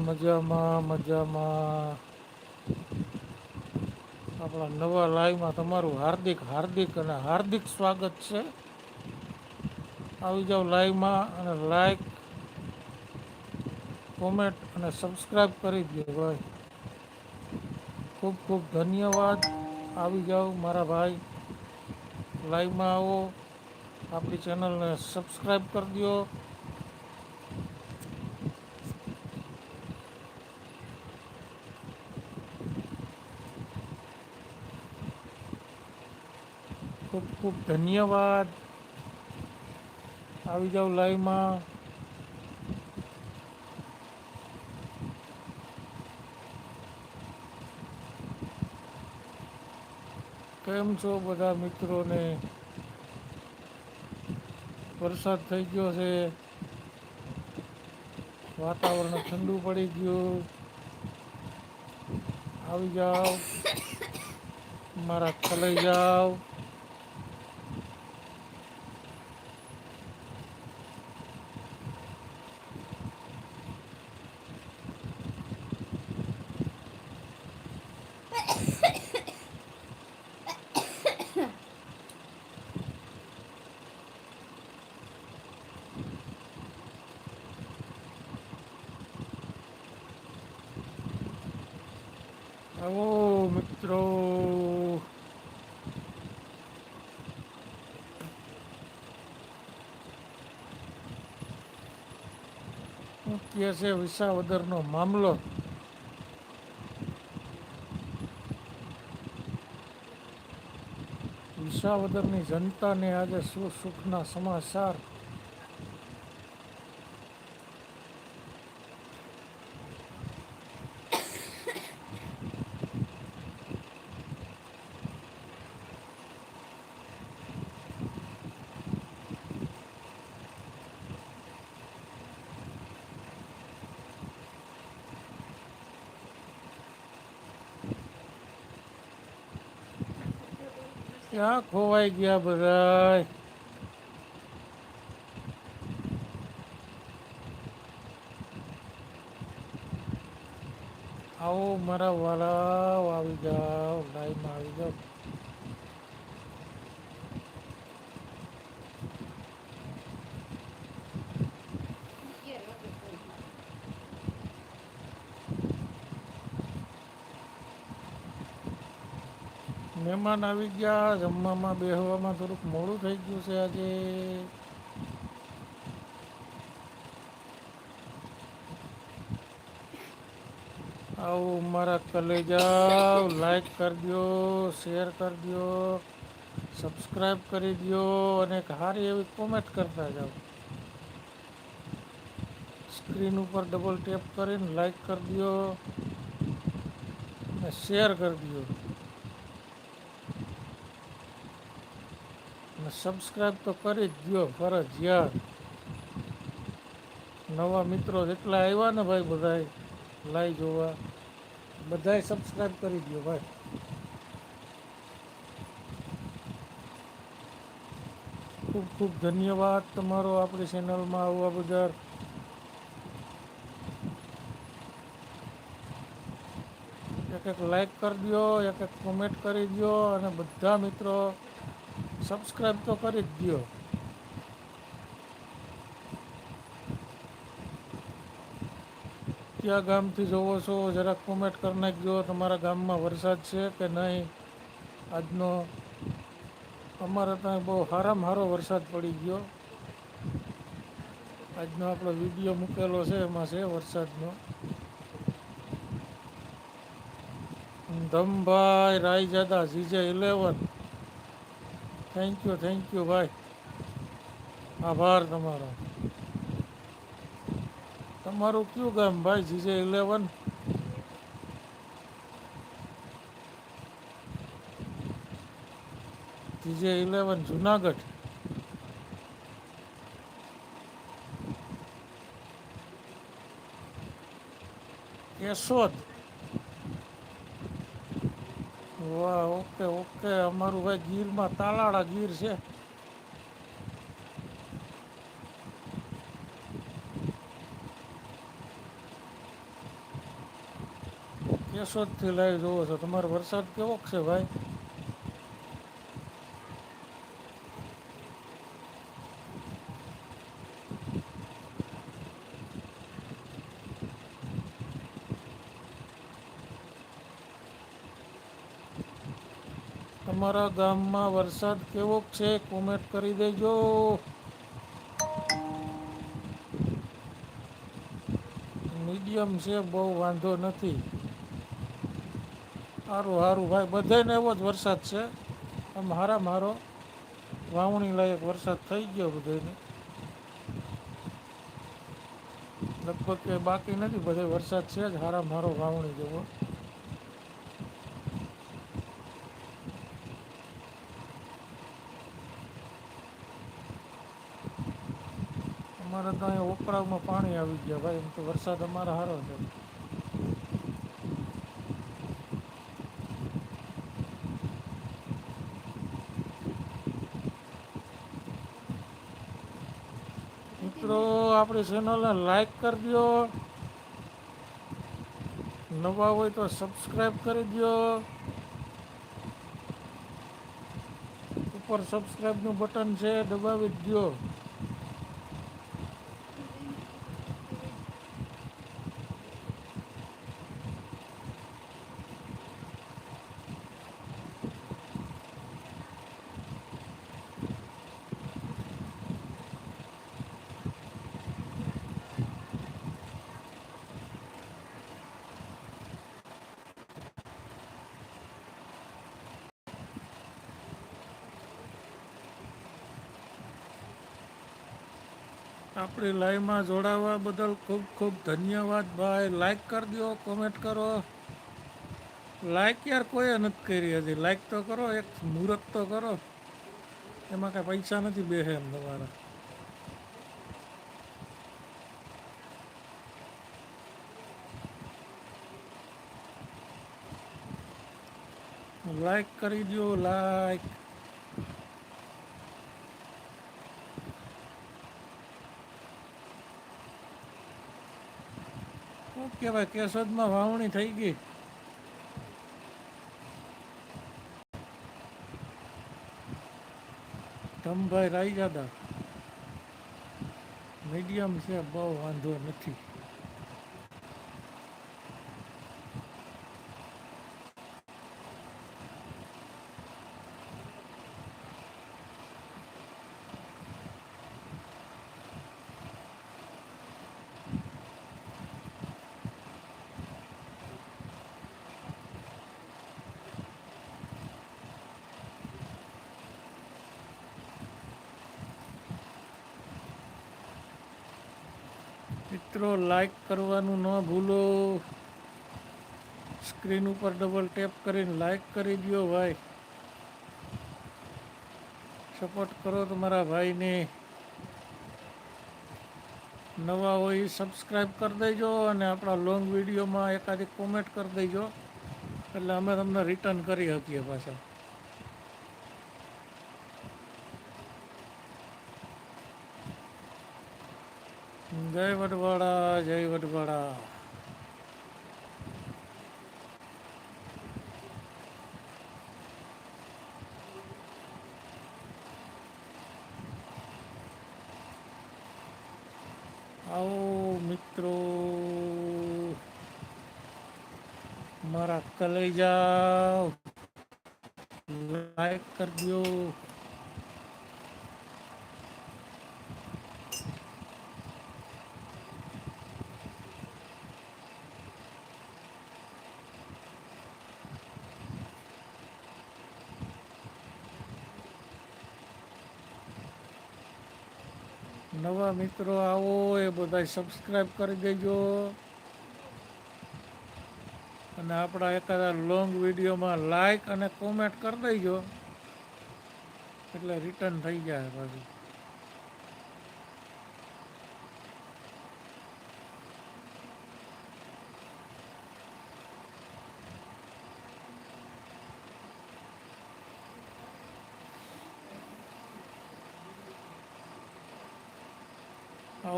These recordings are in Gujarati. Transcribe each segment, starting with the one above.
મજામાં મજામાં. આપણા નવા લાઈવમાં તમારું હાર્દિક હાર્દિક અને હાર્દિક સ્વાગત છે. આવી જાઓ લાઈવમાં અને લાઈક કોમેન્ટ અને સબસ્ક્રાઈબ કરી દે ભાઈ. ખૂબ ખૂબ ધન્યવાદ. આવી જાઓ મારા ભાઈ. લાઈવમાં આવો. આપણી ચેનલને સબસ્ક્રાઈબ કરી દો. ખૂબ ખૂબ ધન્યવાદ. આવી જાઓ લાઈવમાં કેમ છો બધા મિત્રોને? વરસાદ થઈ ગયો છે. વાતાવરણ ઠંડુ પડી ગયું. આવી જાઓ. મારા કલાઈ જાઓ આવો મિત્રો શું કહે છે વિસાવદરનો મામલો. વિસાવદરની જનતાને આજે શું સુખના સમાચાર ક્યાં ખોવાઈ ગયા બધા આવો મારા વાલા આવી જાઓ લાઈનમાં આવી જાઓ. મહેમાન આવી ગયા. જમવામાં, બેહવામાં થોડુંક મોડું થઈ ગયું છે આજે. આવું મારા કલેજા લાઈક કરી દો શેર કરી દો સબસ્ક્રાઈબ કરી દો અને એક સારી એવી કોમેન્ટ કરતા જાઓ. સ્ક્રીન ઉપર ડબલ ટેપ કરીને લાઈક કરી દો અને શેર કરી દો અને સબસ્ક્રાઈબ તો કરી જ દો ફરજિયાત. નવા મિત્રો જેટલા આવ્યા ને ભાઈ બધાય, લાઈ જોવા. બધાય સબસ્ક્રાઈબ કરી દો ભાઈ. ખૂબ ખૂબ ધન્યવાદ તમારો આપણી ચેનલમાં આવવા બદલ. એક એક લાઈક કરી દો એક એક કોમેન્ટ કરી દો અને બધા મિત્રો સબસ્ક્રાઈબ તો કરી જ દો કયા ગામથી જોવો છો? જરાક કોમેન્ટ કરી નાખજો. તમારા ગામમાં વરસાદ છે કે નહીં? આજનો અમારે ત્યાં બહુ સારામાં સારો વરસાદ પડી ગયો. આજનો આપણો વીડિયો મૂકેલો છે, એમાં છે વરસાદનો. ધમભાઈ, Raijada, GJ eleven thank you thank you ભાઈ આભાર તમારો તમારું કયું ગામ ભાઈ GJ eleven GJ eleven Junagadh Keshod વાહ, ઓકે ઓકે, અમારું ભાઈ ગીરમાં તાલાળા ગીર છે. કેશોદથી લાવી જોવો છો, તમારો વરસાદ કેવો છે ભાઈ? તમારા ગામમાં વરસાદ કેવો છે કોમેન્ટ કરી દેજો. મીડિયમ છે, બહુ વાંધો નથી. સારું સારું ભાઈ બધાને એવો જ વરસાદ છે. આમ હારા મારો વાવણી લાયક વરસાદ થઈ ગયો બધાને લગભગ કંઈ બાકી નથી, બધે વરસાદ છે જ, હારા મારો વાવણી જેવો. અમારે તો અહીંયા ઓપરાવમાં પાણી આવી ગયા ભાઈ, એમ તો વરસાદ અમારે સારો છે. મિત્રો, આપણી ચેનલને લાઈક કરી દો. નવા હોય તો સબસ્ક્રાઈબ કરી દો. ઉપર સબસ્ક્રાઈબનું બટન છે, દબાવી દો. આપણી લાઈવમાં જોડાવા બદલ ખૂબ ખૂબ ધન્યવાદ ભાઈ. લાઈક કરી દો કોમેન્ટ કરો. લાઈક યાર કોઈ નથી કરી હજી. લાઈક તો કરો, એક મુહૂર્ત તો કરો. એમાં કાંઈ પૈસા નથી બેસે એમ તમારા. લાઈક કરી દો લાઈક શું કહેવાય કેશોદમાં વાવણી થઈ ગઈ. ધમભાઈ રાઈજાદા મીડિયમ છે બહુ વાંધો નથી. મિત્રો લાઈક કરવાનું ન ભૂલો. સ્ક્રીન ઉપર ડબલ ટેપ કરીને લાઈક કરી દો ભાઈ. સપોર્ટ કરો તમારા ભાઈને. નવા હોય સબસ્ક્રાઈબ કરી દેજો અને આપણા લોંગ વિડીયોમાં એકાદી કોમેન્ટ કરી દેજો. એટલે અમે તમને રિટર્ન કરી શકીએ પાછા. જય વટવાડા જય વટવાડા આવો મિત્રો મારા કલેજા લાઈક કરજો. નવા મિત્રો આવો એ બધા સબસ્ક્રાઈબ કરી દેજો. અને આપણા એકાદા લોંગ વિડીયોમાં લાઈક અને કોમેન્ટ કરી દેજો. એટલે રિટર્ન થઈ જાય પાછું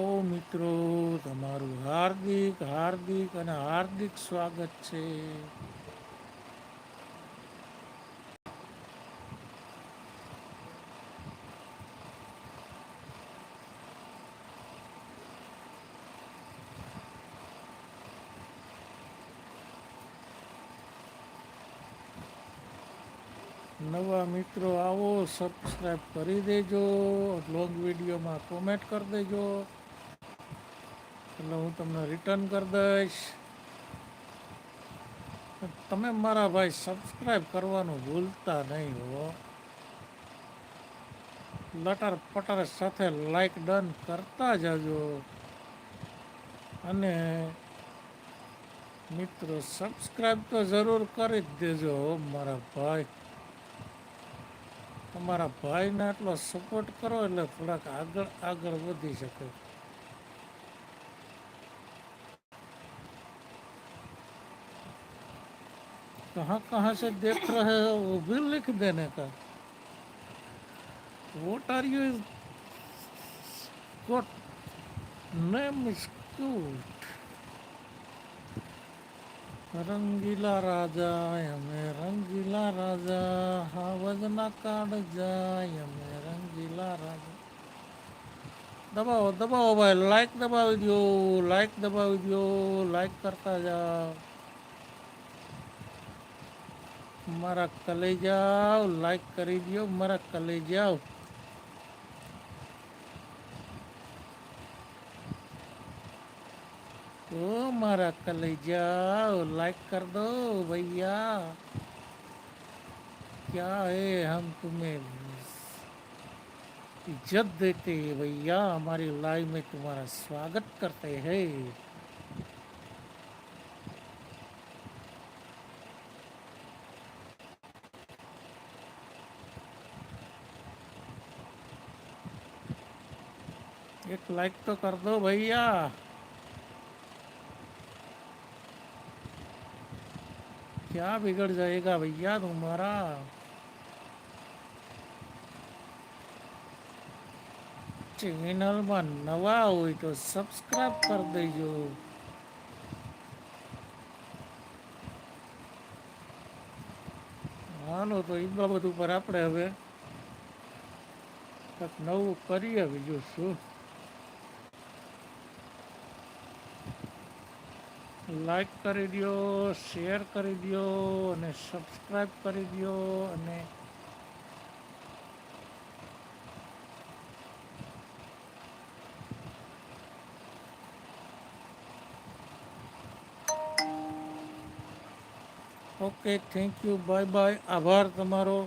આવો મિત્રો, તમારું હાર્દિક હાર્દિક અને હાર્દિક સ્વાગત છે. નવા મિત્રો, આવો સબસ્ક્રાઈબ કરી દેજો લોંગ વિડીયોમાં કોમેન્ટ કરી દેજો. એટલે હું તમને રિટર્ન કરી દઈશ. તમે મારા ભાઈ સબસ્ક્રાઈબ કરવાનું ભૂલતા નહીં હો. લટાર પટાર સાથે લાઈક ડન કરતા જજો. અને મિત્રો સબસ્ક્રાઈબ તો જરૂર કરી જ દેજો મારા ભાઈ. તમારા ભાઈને આટલો સપોર્ટ કરો એટલે થોડાક આગળ આગળ વધી શકે. कहाँ कहाँ से देख रहे हो वो भी लिख देने का vote are you what name is good Rangeela Raja અમે રંગીલા રાજા હાવજના કાળ જાય અમે રંગીલા રાજા દબાવો દબાવો ભાઈ લાઈક દબાવી દો લાઈક દબાવી દો લાઈક કરતા જાઓ મારા કલે જાઓ લાઈક કરી દો મારા કલે જાઓ ओ मारा कलेजा लाइक कर दो भैया क्या है हम तुम्हें इज्जत देते हैं भैया हमारी लाइव में तुम्हारा स्वागत करते हैं एक लाइक तो कर दो भैया क्या बिगड़ जाएगा भैया तुम्हारा ચેનલમાં નવા હોય તો સબસ્ક્રાઇબ કરી દેજો હાલો તો એ બાબત ઉપર આપણે હવે કંઈક નવું કરીએ બીજું શું લાઈક કરી દો શેર કરી દો અને સબસ્ક્રાઈબ કરી દો અને okay thank you bye bye આભાર તમારો.